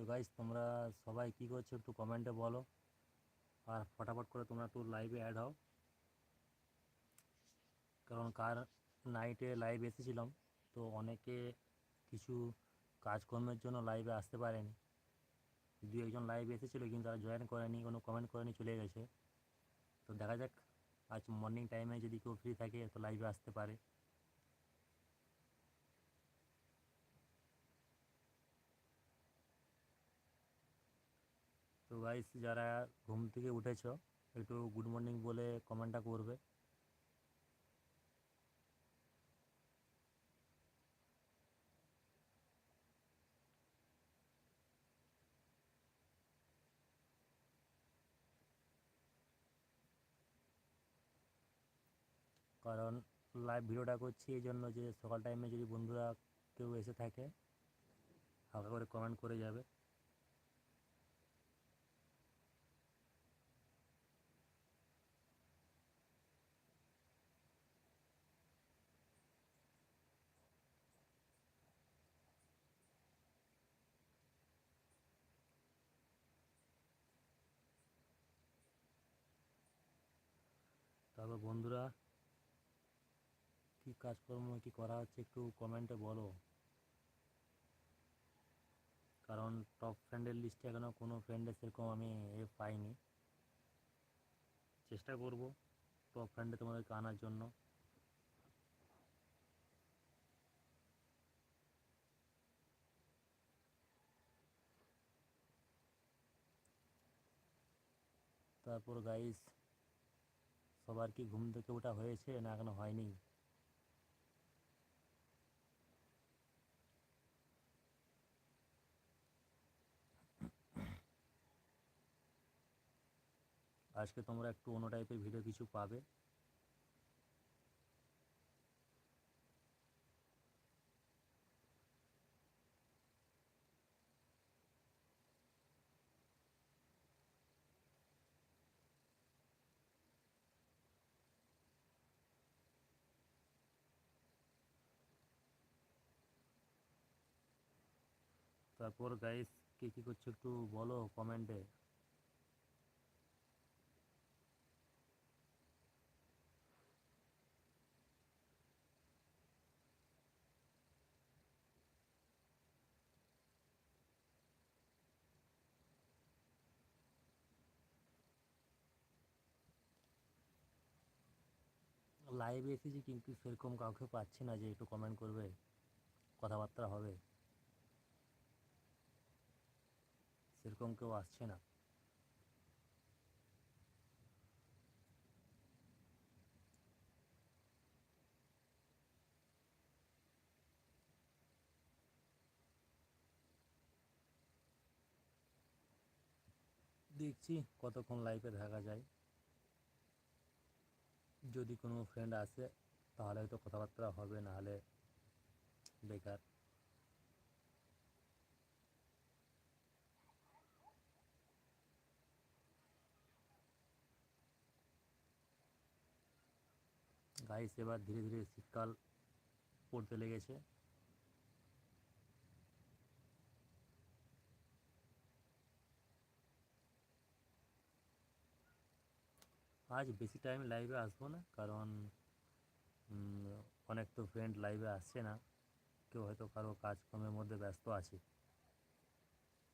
তো গাইস তোমরা সবাই কী করছ একটু কমেন্টে বলো। আর ফটাফট করে তোমরা একটু লাইভে অ্যাড হও। কারণ কার নাইটে লাইভ এসেছিলাম, তো অনেকে কিছু কাজকর্মের জন্য লাইভে আসতে পারেনি। দু একজন লাইভ এসেছিল, কিন্তু তারা জয়েন করেনি, কোনো কমেন্ট করেনি, চলে গেছে। তো দেখা যাক, আজ মর্নিং টাইমে যদি কেউ ফ্রি থাকে, তো লাইভে আসতে পারে। তো গাইস যারা ঘুম থেকে উঠেছো, একটু গুড মর্নিং বলে কমেন্টটা করবে। কারণ লাইভ ভিডিওটা করছি এই জন্য যে সকাল টাইমে যদি বন্ধুরা কেউ এসে থাকে, হালকা করে কমেন্ট করে যাবে। তারপর বন্ধুরা, কী কাজকর্ম, কী করা হচ্ছে একটু কমেন্টে বলো। কারণ টপ ফ্রেন্ডের লিস্টে এখনও কোনো ফ্রেন্ডের সেরকম আমি এ পাইনি। চেষ্টা করব টপ ফ্রেন্ডে তোমাদেরকে আনার জন্য। তারপর গাইস সবার কি ঘুম থেকে ওটা হয়েছে, না এখনও হয়নি। আজকে তোমরা একটু অন্য টাইপের ভিডিও কিছু পাবে। তারপর গাইস কে কী করছ একটু বলো কমেন্টে লাইভে এসেছি কিন্তু সেরকম কাউকে পাচ্ছি না যে একটু কমেন্ট করবে, কথাবার্তা হবে। সেরকম কেউ আসছে না। দেখছি কতক্ষণ লাইভে থাকা যায়। যদি কোনো ফ্রেন্ড আসে, তাহলে হয়তো কথাবার্তা হবে, নাহলে বেকার। গাইস, এবার ধীরে ধীরে শীতকাল পড়তে লেগেছে। আজ বেশি টাইম লাইভে আসব না, কারণ অনেক তো ফ্রেন্ড লাইভে আসছে না। কেউ হয়তো কারও কাজকর্মের মধ্যে ব্যস্ত আছে।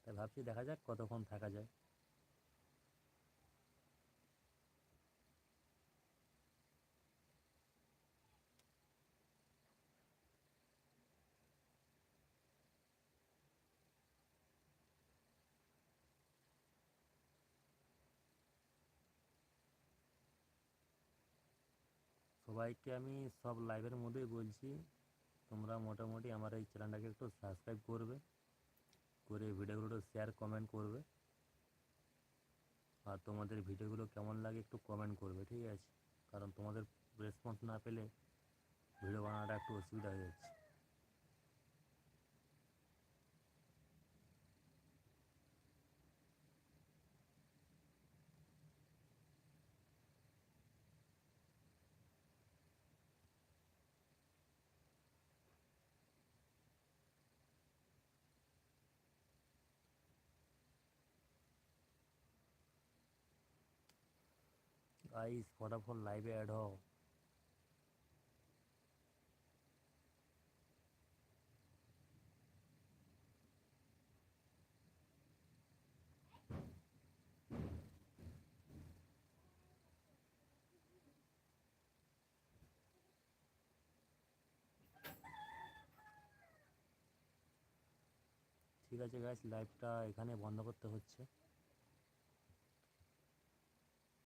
তাই ভাবছি দেখা যাক কতক্ষণ থাকা যায়। সবাইকে আমি সব লাইভের মধ্যেই বলছি, তোমরা মোটামুটি আমার এই চ্যানেলটাকে একটু সাবস্ক্রাইব করবে, করে ভিডিওগুলো শেয়ার কমেন্ট করবে। আর তোমাদের ভিডিওগুলো কেমন লাগে একটু কমেন্ট করবে, ঠিক আছে? কারণ তোমাদের রেসপন্স না পেলে ভিডিও বানানোটা একটু অসুবিধা হয়ে যাচ্ছে। গাইস ফটাফট লাইভে অ্যাড হও ঠিক আছে গাইস লাইভটা এখানে বন্ধ করতে হচ্ছে।